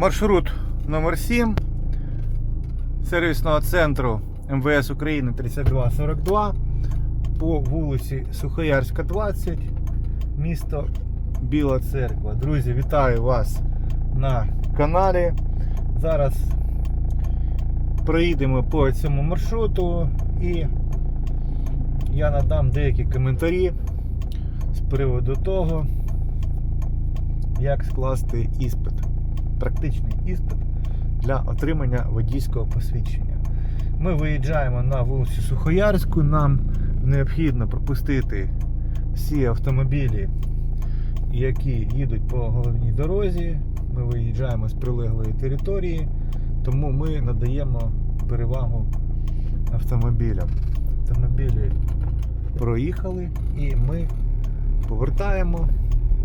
Маршрут номер 7 сервісного центру МВС України 3242 по вулиці Сухоярська, 20, місто Біла Церква. Друзі, вітаю вас на каналі. Зараз проїдемо по цьому маршруту і я надам деякі коментарі з приводу того, як скласти іспит, практичний іспит для отримання водійського посвідчення. Ми виїжджаємо на вулицю Сухоярську, нам необхідно пропустити всі автомобілі, які їдуть по головній дорозі. Ми виїжджаємо з прилеглої території, тому ми надаємо перевагу автомобілям. Автомобілі проїхали і ми повертаємо,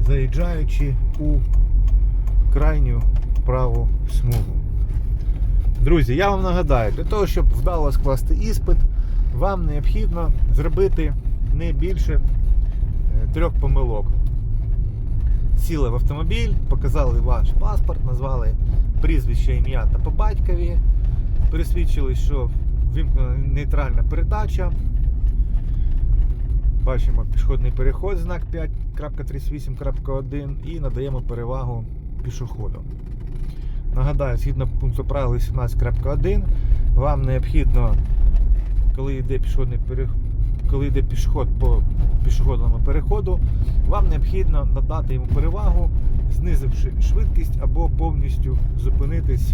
заїжджаючи у крайню праву смугу. Друзі, я вам нагадаю, для того, щоб вдало скласти іспит, вам необхідно зробити не більше е, трьох помилок. Сіли в автомобіль, показали ваш паспорт, назвали прізвище, ім'я та по батькові, пересвідчили, що вимкнена нейтральна передача. Бачимо пішохідний переход, знак 5.38.1 і надаємо перевагу пішоходу. Нагадаю, згідно пункту правил 18.1, вам необхідно, коли йде пішохідний переход, коли йде пішоход по пішохідному переходу, вам необхідно надати йому перевагу, знизивши швидкість або повністю зупинитись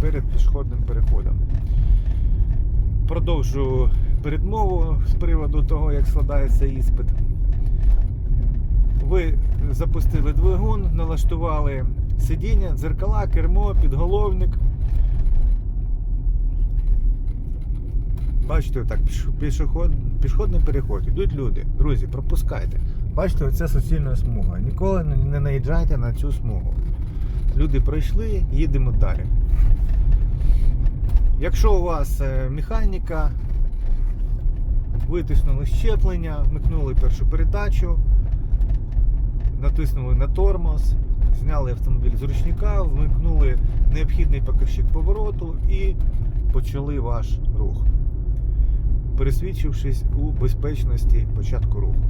перед пішохідним переходом. Продовжу передмову з приводу того, як складається іспит. Ви запустили двигун, налаштували сидіння, дзеркала, кермо, підголовник. Бачите, піш- пішоход, пішохідний переход. Йдуть люди. Друзі, пропускайте. Бачите, оце суцільна смуга. Ніколи не- не наїжджайте на цю смугу. Люди пройшли, їдемо далі. Якщо у вас е, механіка, витиснули щеплення, вмикнули першу передачу, натиснули на тормоз, зняли автомобіль з ручника, вмикнули необхідний показчик повороту і почали ваш рух, пересвідчившись у безпечності початку руху.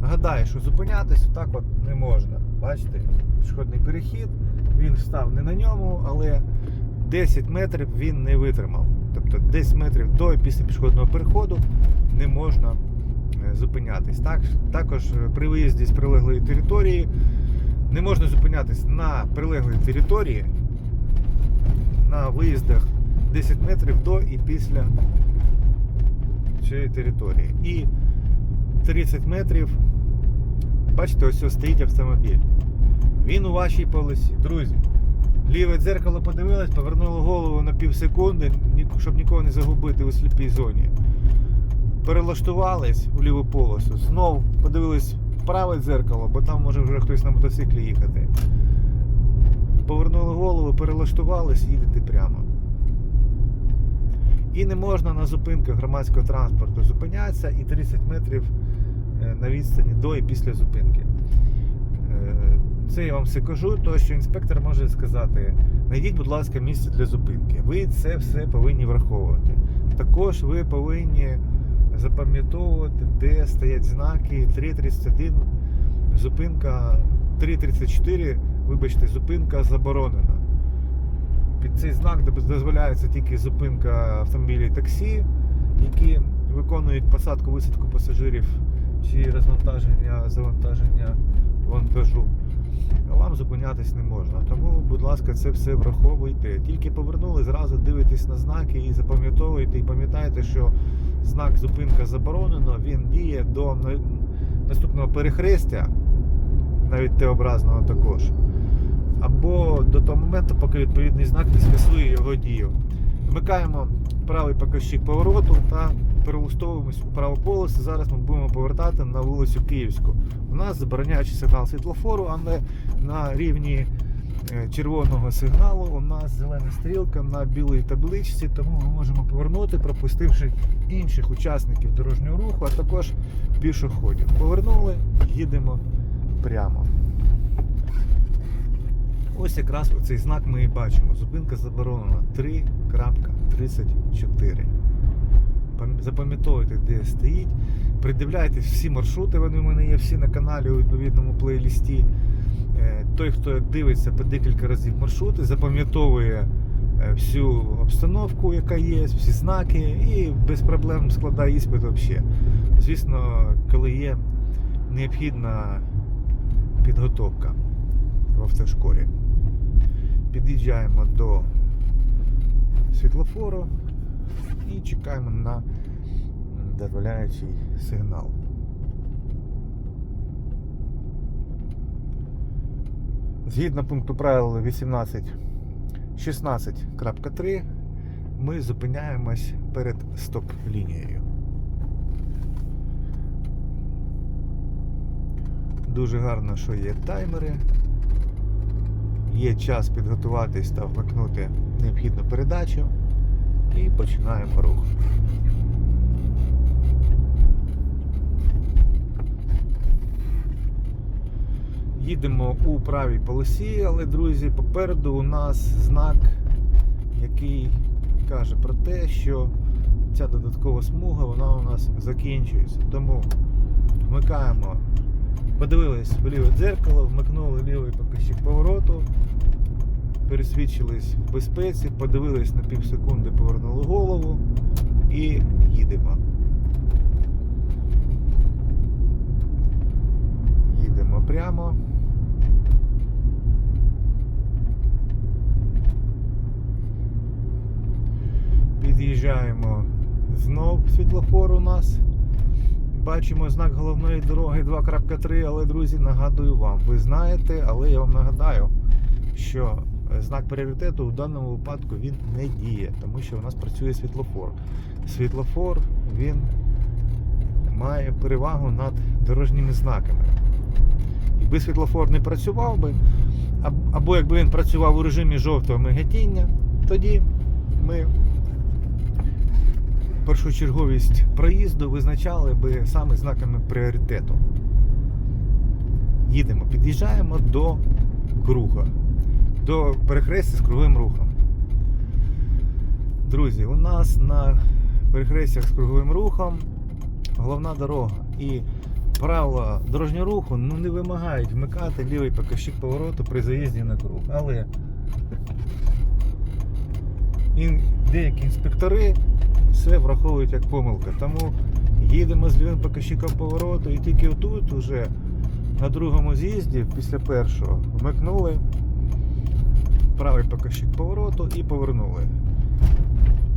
Нагадаю, що зупинятись так от не можна. Бачите, пішохідний перехід, він став не на ньому, але 10 метрів він не витримав. Тобто 10 метрів до і після пішохідного переходу не можна е, зупинятись. Так, також при виїзді з прилеглої території не можна зупинятись на прилеглій території на виїздах 10 метрів до і після цієї території. І 30 метрів, бачите, ось стоїть автомобіль. Він у вашій полосі. Друзі, ліве дзеркало подивилось, повернуло голову на пів секунди, щоб нікого не загубити у сліпій зоні. Перелаштувались у ліву полосу, знов подивились праве дзеркало, бо там може вже хтось на мотоциклі їхати. Повернули голову, перелаштувались, їдете прямо. І не можна на зупинках громадського транспорту зупинятися і 30 метрів е, на відстані до і після зупинки. Е, Це я вам все кажу, то що інспектор може сказати: знайдіть, будь ласка, місце для зупинки. Ви це все повинні враховувати. Також ви повинні запам'ятовувати, де стоять знаки 3.31, зупинка 3.34, вибачте, зупинка заборонена. Під цей знак дозволяється тільки зупинка автомобілів таксі, які виконують посадку висадку пасажирів чи розвантаження, завантаження вантажу. Вам зупинятись не можна. Тому, будь ласка, це все враховуйте. Тільки повернули, зразу дивитесь на знаки і запам'ятовуйте, і пам'ятайте, що знак зупинка заборонено, він діє до наступного перехрестя, навіть Т-образного також. Або до того моменту, поки відповідний знак не скасує його дію. Вмикаємо правий показчик повороту та перелаштовуємось у праву полосу. Зараз ми будемо повертати на вулицю Київську. У нас забороняючий сигнал світлофору, але на рівні червоного сигналу у нас зелена стрілка на білій табличці, тому ми можемо повернути, пропустивши інших учасників дорожнього руху, а також пішоходів. Повернули, їдемо прямо. Ось якраз оцей знак ми і бачимо. Зупинка заборонена 3.34. Запам'ятовуйте, де стоїть. Придивляйтесь всі маршрути, вони в мене є всі на каналі у відповідному плейлісті. Е, Той, хто дивиться по декілька разів маршрути, запам'ятовує е, всю обстановку, яка є, всі знаки, і без проблем складає іспит взагалі. Звісно, коли є необхідна підготовка в автошколі. Під'їжджаємо до світлофору і чекаємо на дозволяючий сигнал. Згідно пункту правил 18 16.3 ми зупиняємось перед стоп-лінією. Дуже гарно, що є таймери. Є час підготуватись та вмикнути необхідну передачу. І починаємо рух. Їдемо у правій полосі, але, друзі, попереду у нас знак, який каже про те, що ця додаткова смуга вона у нас закінчується. Тому вмикаємо Подивились в ліве дзеркало, вмикнули лівий показчик повороту, пересвідчились в безпеці, подивились на пів секунди, повернули голову і їдемо. Їдемо прямо. Під'їжджаємо знов світлофор у нас. Бачимо знак головної дороги 2.3, але, друзі, нагадую вам, ви знаєте, але я вам нагадаю, що е, знак пріоритету в даному випадку він не діє, тому що у нас працює світлофор. Світлофор він має перевагу над дорожніми знаками. Якби світлофор не працював би, або якби він працював у режимі жовтого мигатіння, тоді ми першочерговість проїзду визначали би саме знаками пріоритету. Їдемо, під'їжджаємо до круга, до перехрестя з круговим рухом. Друзі, у нас на перехрестях з круговим рухом головна дорога. І правила дорожнього руху ну, не вимагають вмикати лівий показчик повороту при заїзді на круг. Але деякі інспектори все враховують як помилка. Тому їдемо з лівим показчиком повороту і тільки отут уже на другому з'їзді, після першого, вмикнули правий показчик повороту і повернули.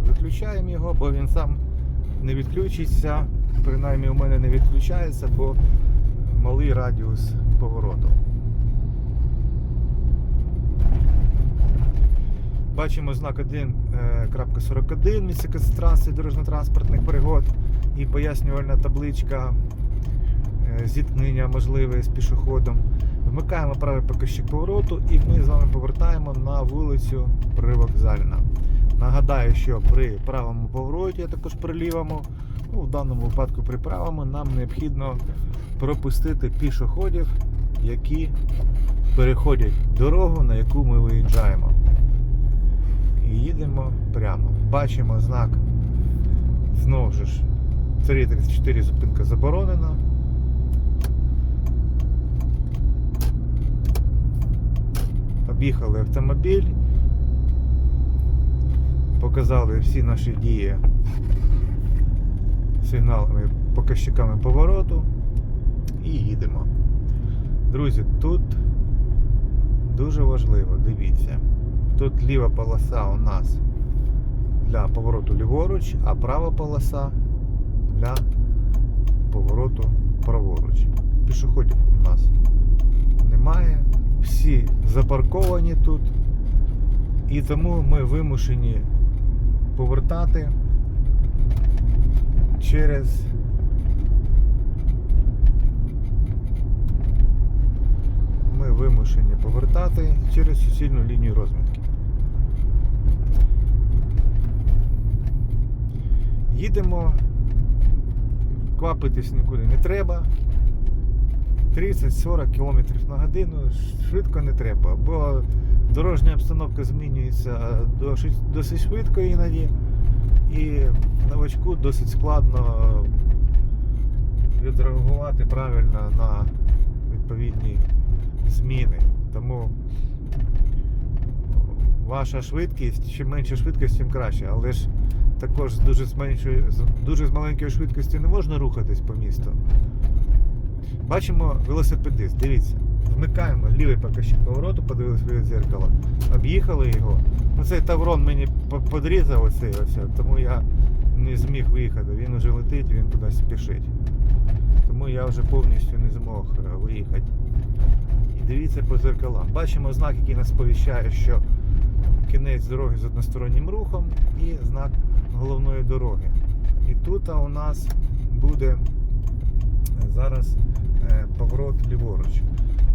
Виключаємо його, бо він сам не відключиться. Принаймні у мене не відключається, бо малий радіус повороту. Бачимо знак 1.41 місце концентрації дорожньо-транспортних пригод і пояснювальна табличка е, зіткнення можливе з пішоходом. Вмикаємо правий показчик повороту і ми з вами повертаємо на вулицю Привокзальна. Нагадаю, що при правому повороті, а також при лівому, ну, в даному випадку при правому, нам необхідно пропустити пішоходів, які переходять дорогу, на яку ми виїжджаємо їдемо прямо. Бачимо знак знову ж 3.34 зупинка заборонена. Об'їхали автомобіль, показали всі наші дії сигналами, показчиками повороту і їдемо. Друзі, тут дуже важливо, дивіться. Тут ліва полоса у нас для повороту ліворуч, а права полоса для повороту праворуч. Пішоходів у нас немає. Всі запарковані тут. І тому ми вимушені повертати через ми вимушені повертати через суцільну лінію розмітки. Їдемо, квапитись нікуди не треба. 30-40 км на годину швидко не треба, бо Дорожня обстановка змінюється досить, швидко іноді, і новачку досить складно відреагувати правильно на відповідні зміни. Тому ваша швидкість, чим менша швидкість, тим краще. Але ж також дуже з меншої, дуже з маленької швидкості не можна рухатись по місту. Бачимо велосипедист, дивіться. Вмикаємо лівий покажчик повороту, подивилися в дзеркало, об'їхали його. Ну цей таврон мені по- подрізав оцей ось, тому я не зміг виїхати. Він вже летить, він кудись спішить. Тому я вже повністю не змог е, виїхати. І дивіться по зеркалам. Бачимо знак, який нас сповіщає, що кінець дороги з одностороннім рухом і знак головної дороги. І тут у нас буде зараз е, поворот ліворуч.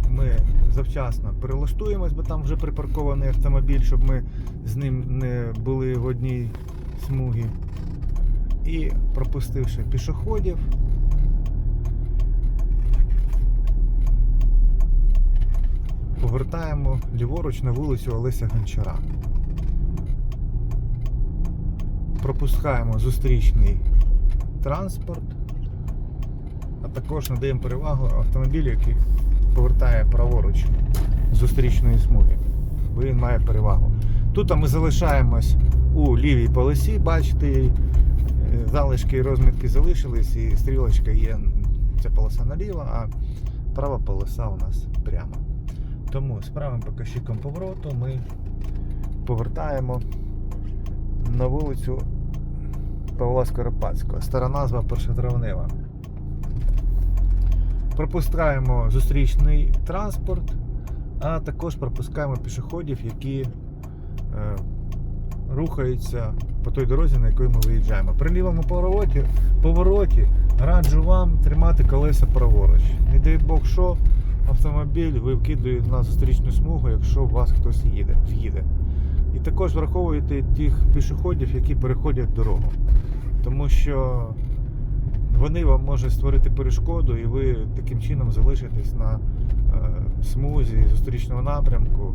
Ми завчасно перелаштуємось, бо там вже припаркований автомобіль, щоб ми з ним не були в одній смугі. І пропустивши пішоходів, повертаємо ліворуч на вулицю Олеся Гончара. Пропускаємо зустрічний транспорт, а також надаємо перевагу автомобілю, який повертає праворуч зустрічної смуги, бо він має перевагу. Тут ми залишаємось у лівій полосі, бачите, е, залишки і розмітки залишились, і стрілочка є, ця полоса наліво, а права полоса у нас прямо. Тому з правим покажчиком повороту ми повертаємо на вулицю Павла Скоропадського. Стара назва Першотравнева. Пропускаємо зустрічний транспорт, а також пропускаємо пішоходів, які е, рухаються по той дорозі, на яку ми виїжджаємо. При лівому повороті, повороті раджу вам тримати колеса праворуч. Не дай Бог що, автомобіль ви вкидуєте на зустрічну смугу, якщо у вас хтось їде, в'їде. І також враховуйте тих пішоходів, які переходять дорогу. Тому що вони вам можуть створити перешкоду, і ви таким чином залишитесь на е, смузі зустрічного напрямку.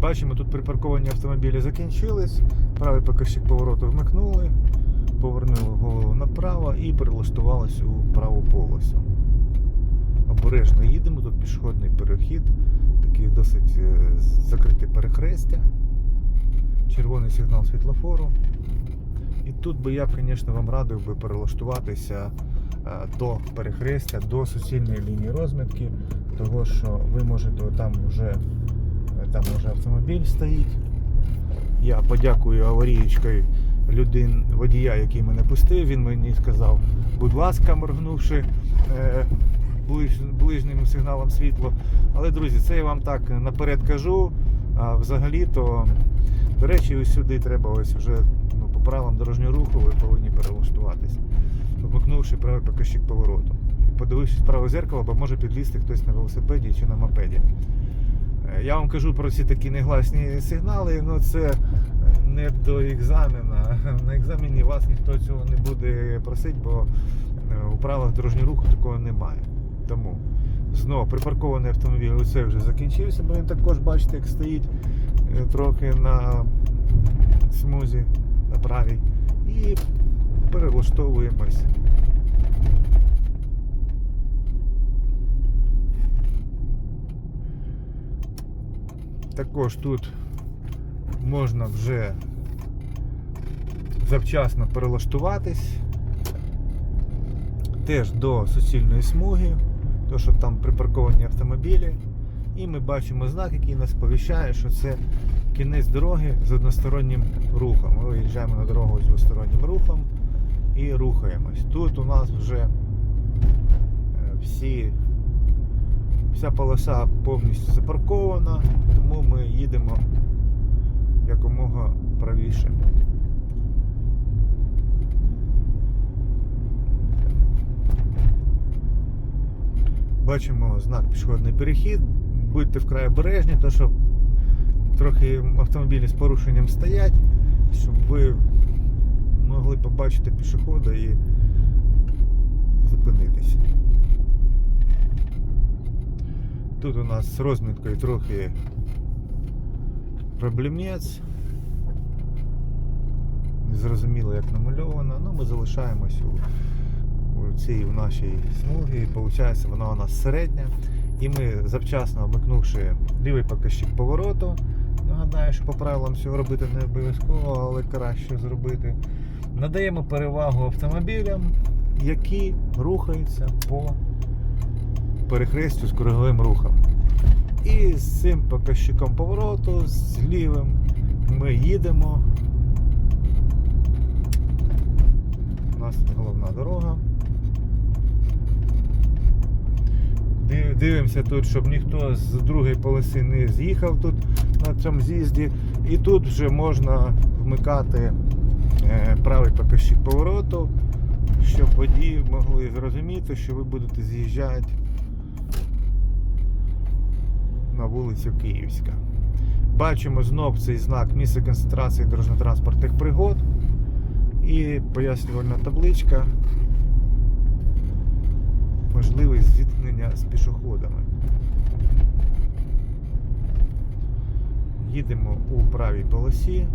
Бачимо, тут припарковані автомобілі закінчились, правий покажчик повороту вмикнули, повернули голову направо і перелаштувалися у праву полосу. Обережно їдемо, тут пішохідний перехід, такий досить е, закрите перехрестя, червоний сигнал світлофору. І тут би я б, звісно, вам радив би перелаштуватися е, до перехрестя, до суцільної лінії розмітки, того що ви можете там вже, е, там вже автомобіль стоїть. Я подякую аварієчкою людин, водія, який мене пустив. Він мені сказав, будь ласка, моргнувши е, ближ, ближнім сигналом світла. Але, друзі, це я вам так наперед кажу. А взагалі-то, до речі, ось сюди треба ось вже правилам дорожнього руху ви повинні перелаштуватися, вмикнувши правий покажчик повороту. І подивившись в праве зеркало, бо може підлізти хтось на велосипеді чи на мопеді. Е, Я вам кажу про ці такі негласні сигнали, ну це не до екзамена. На екзамені вас ніхто цього не буде просити, бо е, у правилах дорожнього руху такого немає. Тому знову припаркований автомобіль оце вже закінчився, бо він також, бачите, як стоїть е, трохи на смузі на правій. І перелаштовуємось. Також тут можна вже завчасно перелаштуватись теж до суцільної смуги, то що там припарковані автомобілі. І ми бачимо знак, який нас сповіщає, що це кінець дороги з одностороннім рухом. Ми виїжджаємо на дорогу з двостороннім рухом і рухаємось. Тут у нас вже е, всі, вся полоса повністю запаркована, тому ми їдемо якомога правіше. Бачимо знак пішохідний перехід. Будьте вкрай обережні, то що трохи автомобілі з порушенням стоять, щоб ви могли побачити пішохода і зупинитись. Тут у нас з розміткою трохи проблемець. Незрозуміло, як намальовано. Ну, ми залишаємось у, у цій у нашій смугі. Виходить, вона у нас середня. І ми завчасно вмикнувши лівий показчик повороту. Нагадаю, що по правилам цього робити не обов'язково, але краще зробити. Надаємо перевагу автомобілям, які рухаються по перехрестю з круговим рухом. І з цим показчиком повороту, з лівим, ми їдемо. У нас головна дорога. Дивимося тут, щоб ніхто з другої полоси не з'їхав тут на цьому з'їзді. І тут вже можна вмикати е, правий показчик повороту, щоб водії могли зрозуміти, що ви будете з'їжджати на вулицю Київська. Бачимо знов цей знак місце концентрації дорожньо-транспортних пригод і пояснювальна табличка. Можливість зіткнення з пішоходами. Їдемо у правій полосі.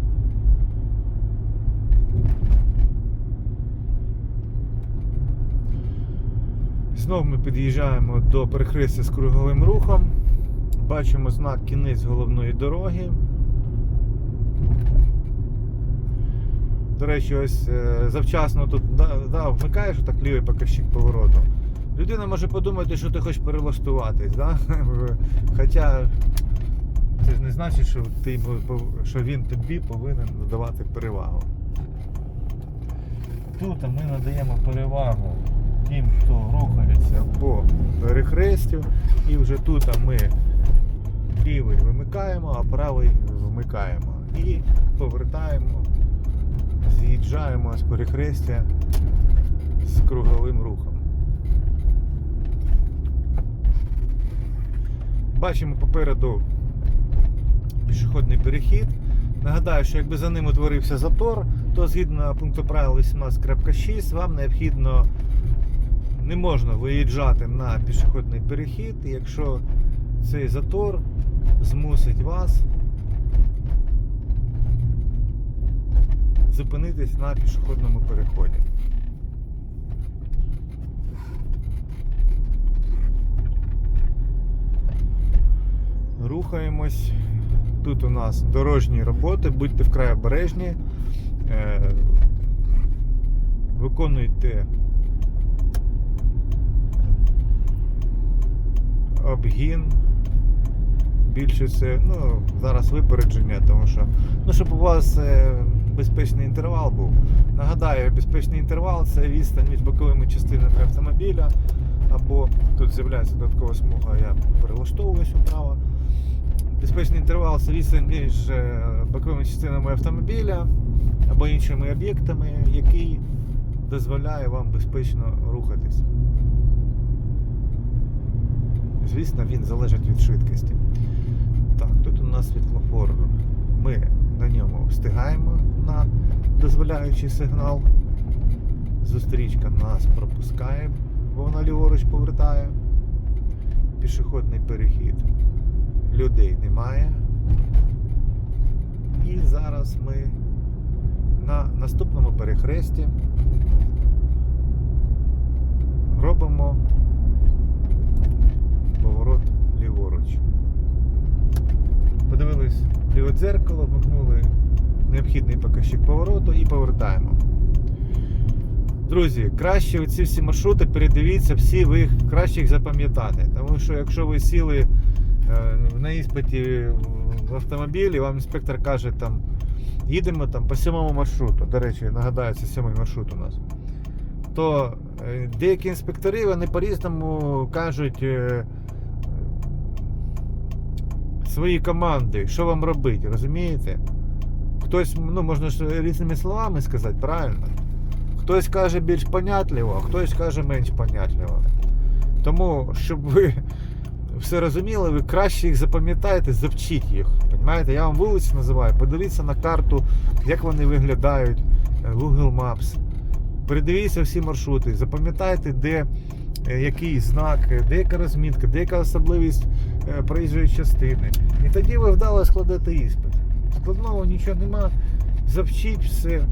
Знову ми під'їжджаємо до перехрестя з круговим рухом. Бачимо знак кінець головної дороги. До речі, ось е, завчасно тут да, да, вмикаєш так лівий показчик повороту. Людина може подумати, що ти хочеш перелаштуватись, да? Хоча це ж не значить, що, ти, що він тобі повинен надавати перевагу. Тут ми надаємо перевагу тим, хто рухається по перехрестю. І вже тут ми лівий вимикаємо, а правий вмикаємо. І повертаємо, з'їжджаємо з перехрестя з круговим рухом. Бачимо попереду пішохідний перехід. Нагадаю, що якби за ним утворився затор, то згідно пункту правил 18.6 вам необхідно не можна виїжджати на пішохідний перехід, якщо цей затор змусить вас зупинитись на пішохідному переході. Рухаємось. Тут у нас дорожні роботи, будьте вкрай обережні. Е, Виконуйте обгін. Більше це, ну, зараз випередження, тому що, ну, щоб у вас е, безпечний інтервал був. Нагадаю, безпечний інтервал це відстань між боковими частинами автомобіля, або тут з'являється додаткова смуга, я перелаштовуюсь вправо. Безпечний інтервал це між е, боковими частинами автомобіля або іншими об'єктами, який дозволяє вам безпечно рухатись. Звісно, він залежить від швидкості. Так, тут у нас світлофор. Ми на ньому встигаємо на дозволяючий сигнал. Зустрічка нас пропускає, бо вона ліворуч повертає. Пішохідний перехід. Людей немає. І зараз ми на наступному перехресті робимо поворот ліворуч. Подивились ліве дзеркало, вмикнули необхідний показчик повороту і повертаємо. Друзі, краще оці всі маршрути передивіться, всі ви їх краще їх запам'ятати. Тому що якщо ви сіли на іспиті в автомобілі, вам інспектор каже, там, їдемо там, по сьомому маршруту. До речі, нагадаю, це сьомий маршрут у нас. То е, деякі інспектори вони по-різному кажуть е, свої команди, що вам робити, розумієте? Хтось, ну можна ж різними словами сказати, правильно? Хтось каже більш понятливо, а хтось каже менш понятливо. Тому, щоб ви все розуміли, ви краще їх запам'ятаєте, завчіть їх. Понимаєте? Я вам вулиці називаю, подивіться на карту, як вони виглядають, е, Google Maps. Передивіться всі маршрути, запам'ятайте, де е, який знак, е, де яка розмітка, де яка особливість проїжджої частини. І тоді ви вдало складете іспит. складного, нічого нема. Завчіть все.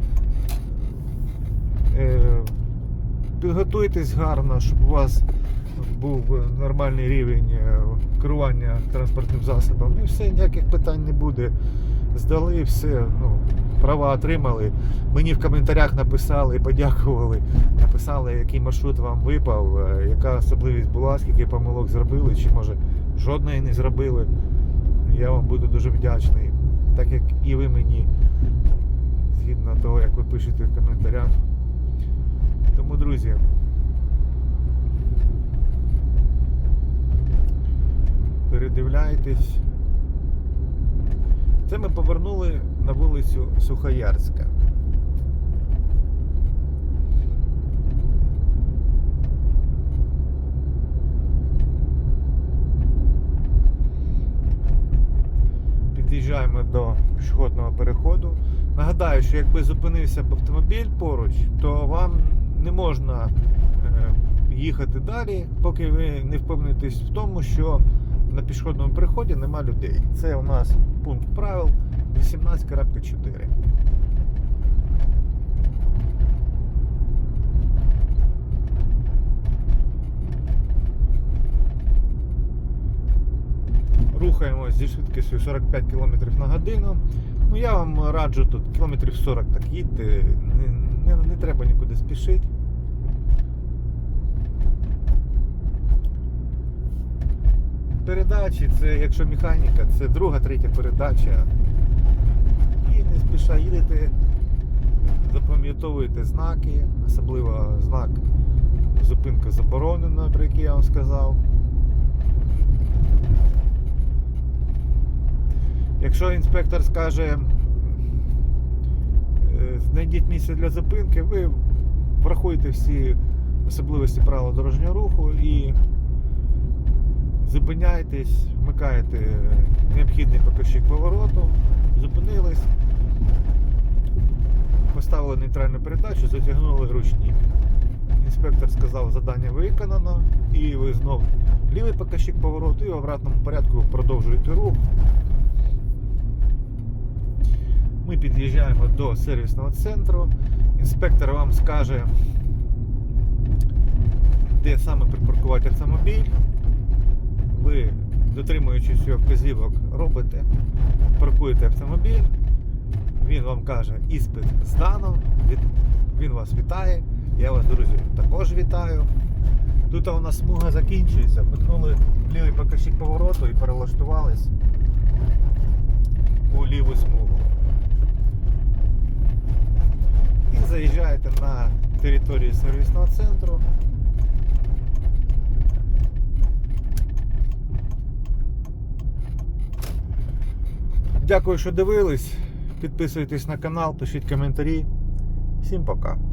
Підготуйтесь гарно, щоб у вас був нормальний рівень е, керування транспортним засобом. І все, ніяких питань не буде. Здали все, ну, права отримали. Мені в коментарях написали, подякували. Написали, який маршрут вам випав, е, яка особливість була, скільки помилок зробили, чи може жодної не зробили. Я вам буду дуже вдячний. Так як і ви мені, згідно того, як ви пишете в коментарях. Тому, друзі, передивляйтесь. Це ми повернули на вулицю Сухоярська. Під'їжджаємо до пішохідного переходу. Нагадаю, що якби зупинився б автомобіль поруч, то вам не можна е, їхати далі, поки ви не впевнитесь в тому, що на пішохідному переході нема людей. Це у нас пункт правил 18.4. Рухаємось зі швидкістю 45 км на годину. Ну я вам раджу тут кілометрів 40 так їдьте, не, не, не треба нікуди спішити. Передачі, це якщо механіка, це друга, третя передача. І не спіша їдете, запам'ятовуєте знаки, особливо знак зупинка заборонена, про який я вам сказав. Якщо інспектор скаже, е, знайдіть місце для зупинки, ви врахуєте всі особливості правил дорожнього руху і зупиняєтесь, вмикаєте необхідний показчик повороту, зупинились, поставили нейтральну передачу, затягнули ручник. Інспектор сказав, завдання виконано, і ви знов лівий показчик повороту і в обратному порядку продовжуєте рух. Ми під'їжджаємо до сервісного центру. Інспектор вам скаже, де саме припаркувати автомобіль. Ви, дотримуючись його вказівок, робите, паркуєте автомобіль. Він вам каже, іспит здано, він вас вітає. Я вас, друзі, також вітаю. Тут у нас смуга закінчується. Пихнули в лівий показчик повороту і перелаштувались у ліву смугу. І заїжджаєте на територію сервісного центру. Дякую, що дивились. Підписуйтесь на канал, пишіть коментарі. Всім пока.